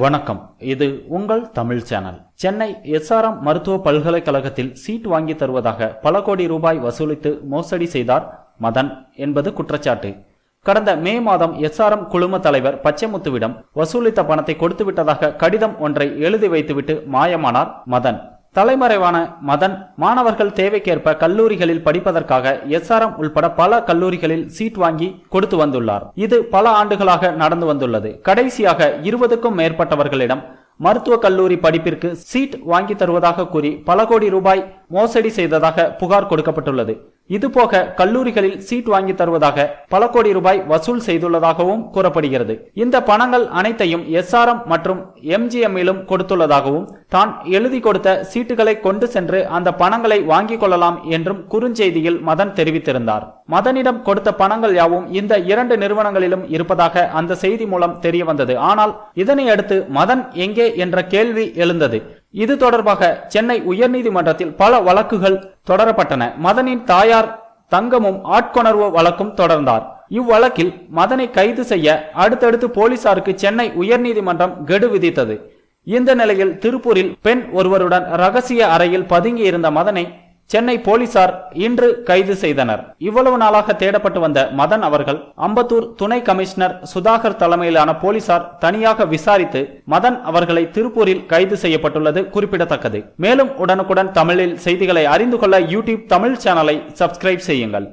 வணக்கம். இது உங்கள் தமிழ் சேனல். சென்னை எஸ்ஆர்எம் மருத்துவ பல்கலைக்கழகத்தில் சீட் வாங்கி தருவதாக பல கோடி ரூபாய் வசூலித்து மோசடி செய்தார் மதன் என்பது குற்றச்சாட்டு. கடந்த மே மாதம் எஸ்ஆர்எம் குழும தலைவர் பச்சைமுத்துவிடம் வசூலித்த பணத்தை கொடுத்து விட்டதாக கடிதம் ஒன்றை எழுதி வைத்துவிட்டு மாயமானார் மதன். தலைமறைவான மதன் மாணவர்கள் தேவைக்கேற்ப கல்லூரிகளில் படிப்பதற்காக எஸ்ஆர்எம் உள்பட பல கல்லூரிகளில் சீட் வாங்கி கொடுத்து வந்துள்ளார். இது பல ஆண்டுகளாக நடந்து வந்துள்ளது. கடைசியாக இருபதுக்கும் மேற்பட்டவர்களிடம் மருத்துவக் கல்லூரி படிப்பிற்கு சீட் வாங்கி தருவதாக கூறி பல கோடி ரூபாய் மோசடி செய்ததாக புகார் கொடுக்கப்பட்டுள்ளது. இதுபோக கல்லூரிகளில் சீட் வாங்கி தருவதாக பல கோடி ரூபாய் வசூல் செய்துள்ளதாகவும் கூறப்படுகிறது. இந்த பணங்கள் அனைத்தையும் எஸ்ஆர்எம் மற்றும் எம்ஜிஎம்மிலும் கொடுத்துள்ளதாகவும் தான் எழுதி கொடுத்த சீட்டுகளை கொண்டு சென்று அந்த பணங்களை வாங்கிக் கொள்ளலாம் என்றும் குறுஞ்செய்தியில் மதன் தெரிவித்திருந்தார். மதனிடம் கொடுத்த பணங்கள் யாவும் இந்த இரண்டு நிறுவனங்களிலும் இருப்பதாக அந்த செய்தி மூலம் தெரிய வந்தது ஆனால் இதனை அடுத்து மதன் எங்கே என்ற கேள்வி எழுந்தது. இது தொடர்பாக சென்னை உயர்நீதிமன்றத்தில் பல வழக்குகள் தொடரப்பட்டன. மதனின் தாயார் தங்கமும் ஆட்கொணர்வு வழக்கும் தொடர்ந்தார். இவ்வழக்கில் மதனை கைது செய்ய அடுத்தடுத்து போலீசாருக்கு சென்னை உயர்நீதிமன்றம் கெடு விதித்தது. இந்த நிலையில் திருப்பூரில் பெண் ஒருவருடன் ரகசிய அறையில் பதுங்கி இருந்த மதனை சென்னை போலீசார் இன்று கைது செய்தனர். இவ்வளவு நாளாக தேடப்பட்டு வந்த மதன் அவர்கள் அம்பத்தூர் துணை கமிஷனர் சுதாகர் தலைமையிலான போலீசார் தனியாக விசாரித்து மதன் அவர்களை திருப்பூரில் கைது செய்யப்பட்டுள்ளது குறிப்பிடத்தக்கது. மேலும் உடனுக்குடன் தமிழில் செய்திகளை அறிந்து கொள்ள யூடியூப் தமிழ் சேனலை சப்ஸ்கிரைப் செய்யுங்கள்.